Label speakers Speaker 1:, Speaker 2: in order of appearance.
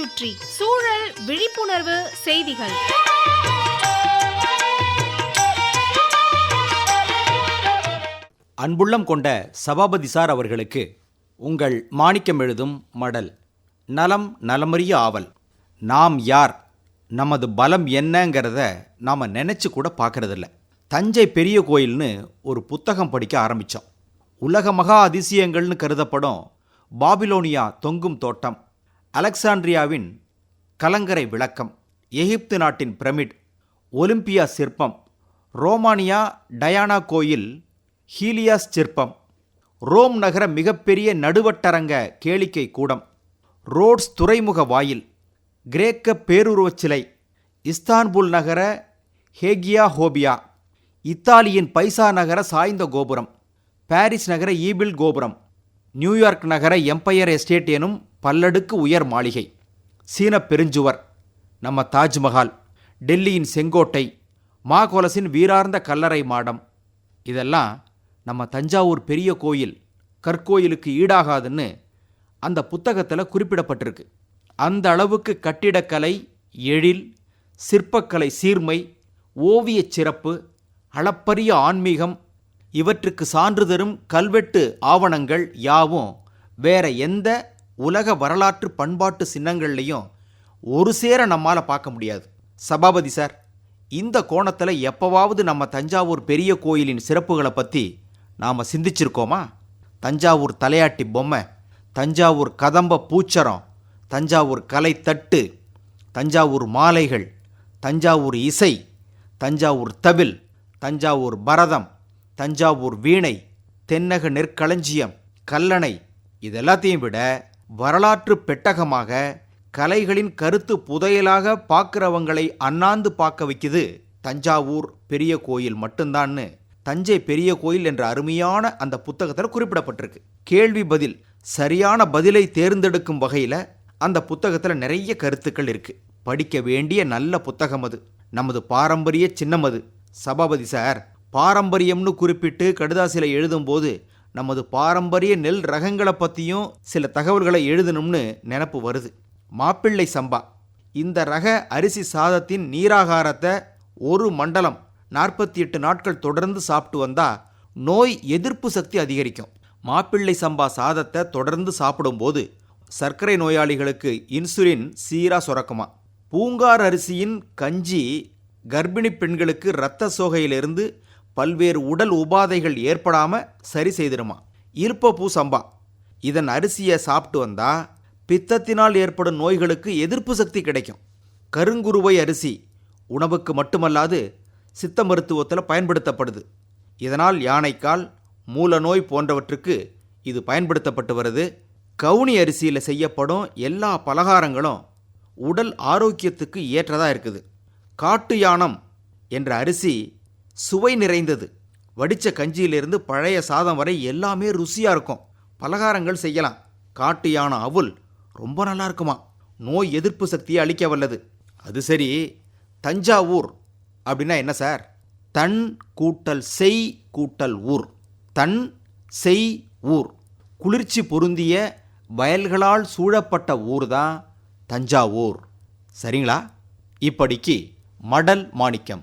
Speaker 1: சுற்றி சூழல் விழிப்புணர்வு செய்திகள்.
Speaker 2: அன்புள்ளம் கொண்ட சபாபதி சார் அவர்களுக்கு உங்கள் மாணிக்கம் எழுதும் மடல். நலம் நலமறிய ஆவல். நாம் யார்? நமது பலம் என்னங்கிறத நாம் நினச்சி கூட பார்க்கறதில்ல. தஞ்சை பெரிய கோயில்னு ஒரு புத்தகம் படிக்க ஆரம்பித்தோம் உலக மகா அதிசயங்கள்னு கருதப்படும் பாபிலோனியா தொங்கும் தோட்டம். அலெக்சாண்ட்ரியாவின் கலங்கரை விளக்கம் எகிப்து நாட்டின் பிரமிட் ஒலிம்பியா சிற்பம் ரோமானியா டயானா கோயில் ஹீலியாஸ் சிற்பம் ரோம் நகர மிகப்பெரிய நடுவட்டரங்க கேளிக்கை கூடம் ரோட்ஸ் துறைமுக வாயில் கிரேக்க பேருருவச் சிலை இஸ்தான்புல் நகர ஹேகியா ஹோபியா இத்தாலியின் பைசா நகர சாய்ந்த கோபுரம் பாரிஸ் நகர ஈபிள் கோபுரம் நியூயார்க் நகர எம்பையர் எஸ்டேட் எனும் பல்லடுக்கு உயர் மாளிகை சீன பெருஞ்சுவர் நம்ம தாஜ்மஹால் டெல்லியின் செங்கோட்டை மாகோலசின் வீரார்ந்த கல்லறை மாடம். இதெல்லாம் நம்ம தஞ்சாவூர் பெரிய கோயில் கற்கோயிலுக்கு ஈடாகாதுன்னு அந்த புத்தகத்தில் குறிப்பிடப்பட்டிருக்கு. அந்த அளவுக்கு கட்டிடக்கலை எழில் சிற்பக்கலை சீர்மை ஓவியச் சிறப்பு அளப்பரிய ஆன்மீகம் இவற்றுக்கு சான்று தரும் கல்வெட்டு ஆவணங்கள் யாவும் வேற எந்த உலக வரலாற்று பண்பாட்டு சின்னங்கள்லையும் ஒரு சேர நம்மால் பார்க்க முடியாது. சபாபதி சார் இந்த கோணத்தில் எப்போவாவது நம்ம தஞ்சாவூர் பெரிய கோயிலின் சிறப்புகளை பற்றி நாம் சிந்திச்சிருக்கோமா? தஞ்சாவூர் தலையாட்டி பொம்மை தஞ்சாவூர் கதம்ப பூச்சரம் தஞ்சாவூர் கலை தட்டு தஞ்சாவூர் மாலைகள் தஞ்சாவூர் இசை தஞ்சாவூர் தவில் தஞ்சாவூர் பரதம் தஞ்சாவூர் வீணை தென்னக நெற்களஞ்சியம் கல்லணை இதெல்லாத்தையும் விட வரலாற்று பெட்டகமாக கலைகளின் கருத்து புதையலாக பார்க்குறவங்களை அண்ணாந்து பார்க்க வைக்குது தஞ்சாவூர் பெரிய கோயில் மட்டும்தான்னு. தஞ்சை பெரிய கோயில் என்ற அருமையான அந்த புத்தகத்தில் குறிப்பிடப்பட்டிருக்கு. கேள்வி பதில் சரியான பதிலை தேர்ந்தெடுக்கும் வகையில் அந்த புத்தகத்தில் நிறைய கருத்துக்கள் இருக்கு. படிக்க வேண்டிய நல்ல புத்தகம் அது. நமது பாரம்பரிய சின்னம் அது. சபாபதி சார் பாரம்பரியம்னு குறிப்பிட்டு கடுதாசில எழுதும்போது நமது பாரம்பரிய நெல் ரகங்களை பற்றியும் சில தகவல்களை எழுதணும்னு நினப்பு வருது. மாப்பிள்ளை சம்பா. இந்த ரக அரிசி சாதத்தின் நீராகாரத்தை ஒரு மண்டலம் நாற்பத்தி எட்டு நாட்கள் தொடர்ந்து சாப்பிட்டு வந்தா நோய் எதிர்ப்பு சக்தி அதிகரிக்கும். மாப்பிள்ளை சம்பா சாதத்தை தொடர்ந்து சாப்பிடும்போது சர்க்கரை நோயாளிகளுக்கு இன்சுலின் சீராக சுரக்குமா. பூங்கார் அரிசியின் கஞ்சி கர்ப்பிணி பெண்களுக்கு இரத்த சோகையிலிருந்து பல்வேறு உடல் உபாதைகள் ஏற்படாமல் சரி செய்திருமா? இருப்பப்பூ சம்பா. இதன் அரிசியை சாப்பிட்டு வந்தா பித்தத்தினால் ஏற்படும் நோய்களுக்கு எதிர்ப்பு சக்தி கிடைக்கும். கருங்குருவை அரிசி உணவுக்கு மட்டுமல்லாது சித்த மருத்துவத்தில் பயன்படுத்தப்படுது. இதனால் யானைக்கால் மூல நோய் போன்றவற்றுக்கு இது பயன்படுத்தப்பட்டு வருது. கவுனி அரிசியில் செய்யப்படும் எல்லா பலகாரங்களும் உடல் ஆரோக்கியத்துக்கு ஏற்றதாக இருக்குது. காட்டு யானம் என்ற அரிசி சுவை நிறைந்தது. வடித்த கஞ்சியிலிருந்து பழைய சாதம் வரை எல்லாமே ருசியாக இருக்கும். பலகாரங்கள் செய்யலாம். காட்டு யானம் அவுல் ரொம்ப நல்லா இருக்குமா? நோய் எதிர்ப்பு சக்தியை அளிக்க வல்லது. அது சரி தஞ்சாவூர் அப்படின்னா என்ன சார்? தன் கூட்டல் செய் கூட்டல் ஊர். தன் செய் ஊர். குளிர்ச்சி பொருந்திய வயல்களால் சூழப்பட்ட ஊர் தான் தஞ்சாவூர். சரிங்களா? இப்படிக்கு மடல் மாணிக்கம்.